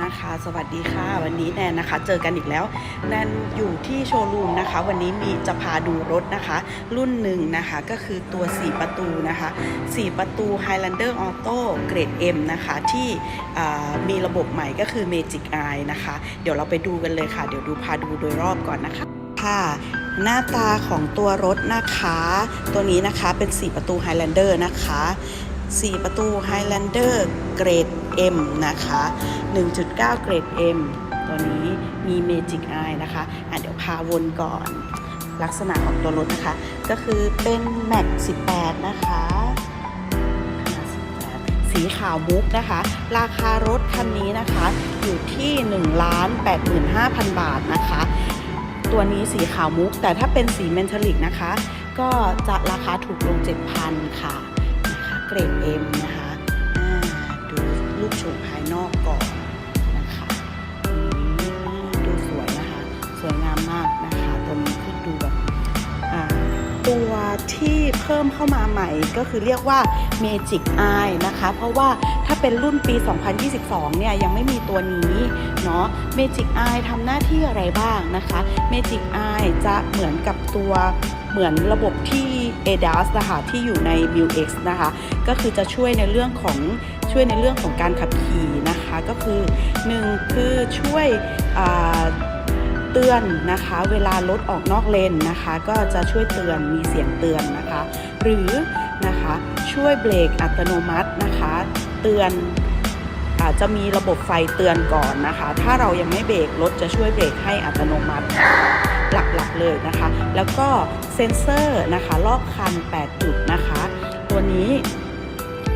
นะคะสวัสดีค่ะ วันนี้แนนนะคะ เจอกันอีกแล้วแนนอยู่ที่โชว์รูมนะคะ วันนี้มีจะพาดูรถนะคะ รุ่นหนึ่งนะคะก็คือตัว 4 ประตูนะคะ 4 ประตู Highlander Auto เกรด M นะคะ ที่มีระบบใหม่ก็คือ Magic Eye นะคะ เดี๋ยวเราไปดูกันเลยค่ะ เดี๋ยวดูพาดูโดยรอบก่อนนะคะค่ะหน้าตาของตัวรถนะคะ ตัวนี้นะคะเป็น 4 ประตู Highlander นะคะ 4 ประตู Highlander เกรด M นะคะ 1.9 เกรด M ตัวนี้มี Magic Eye นะคะอะเดี๋ยวพาวนก่อน ลักษณะของตัวรถนะคะ ก็คือเป็น Max 18 นะคะสีขาวมุกนะคะ ราคารถคันนี้นะคะอยู่ที่1 85,000 บาทนะคะ ตัวนี้สีขาวมุกแต่ถ้าเป็นสีเมนทัลิกนะคะ ก็จะราคาถูกลง 7,000 ค่ะ เกรด M นะคะดูรูปโฉมภายนอกก่อนนะคะดูสวยนะคะ สวยงามมากนะคะตัวนี้คือดูแบบตัวที่เพิ่มเข้ามาใหม่ก็คือเรียกว่า Magic Eye นะคะ เพราะว่าถ้าเป็นรุ่นปี 2022 เนี่ยยังไม่มีตัวนี้เนาะ Magic Eye ทำหน้าที่อะไรบ้างนะคะ Magic Eye จะเหมือนกับตัว เหมือนระบบที่ ADAS นะคะที่อยู่ใน m u X นะคะ ก็คือจะช่วยในเรื่องของช่วยในเรื่องของการขับขี่นะคะ ก็คือ 1 คือช่วยเตือนนะคะ เวลารถออกนอกเลนนะคะ ก็จะช่วยเตือนมีเสียงเตือนนะคะ หรือนะคะช่วยเบรกอัตโนมัตินะคะ เตือนอาจจะมีระบบไฟเตือนก่อนนะคะ ถ้าเรายังไม่เบรกรถจะช่วยเบรกให้อัตโนมัติหลักๆเลยนะคะ แล้วก็ ซ็นเซอร์นะคะรอบคัน 8 จุดนะคะ ตัวนี้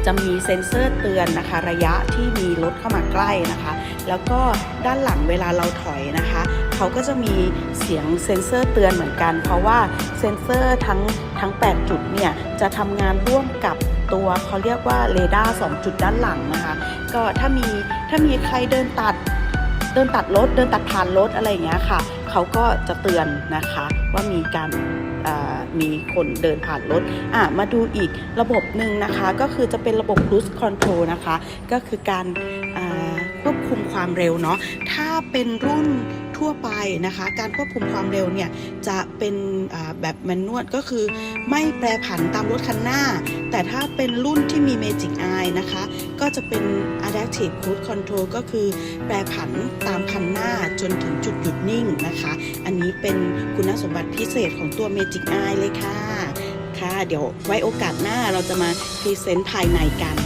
จะมีเซ็นเซอร์เตือนนะคะ ระยะที่มีรถเข้ามาใกล้นะคะ แล้วก็ด้านหลังเวลาเราถอยนะคะ เขาก็จะมีเสียงเซ็นเซอร์เตือนเหมือนกัน เพราะว่าเซ็นเซอร์ทั้งทั้ง 8 จุดเนี่ยจะทำงานร่วมกับตัวเขาเรียกว่าเรดาร์2จุดด้านหลังนะคะ ก็ถ้ามีถ้ามีใครเดินตัด เดินตัดรถเดินตัดผ่านรถอะไรอย่างเงี้ยค่ะเขาก็จะเตือนนะคะว่ามีการมีคนเดินผ่านรถอะมาดูอีกระบบหนึ่งนะคะ ก็คือจะเป็นระบบ cruise control นะคะ ก็คือการควบคุมความเร็วเนาะถ้าเป็นรุ่น ทั่วไปนะคะ การควบคุมความเร็วเนี่ยจะเป็นแบบแมนนวลก็คือ ไม่แปรผันตามรถคันหน้า แต่ถ้าเป็นรุ่นที่มี Magic Eye นะคะ ก็จะเป็น Adaptive Cruise Control ก็คือแปรผันตามคันหน้าจนถึงจุดหยุดนิ่งนะคะ อันนี้เป็นคุณสมบัติพิเศษของตัว Magic Eye เลยค่ะ ค่ะ เดี๋ยวไว้โอกาสหน้าเราจะมาพรีเซนต์ภายในกัน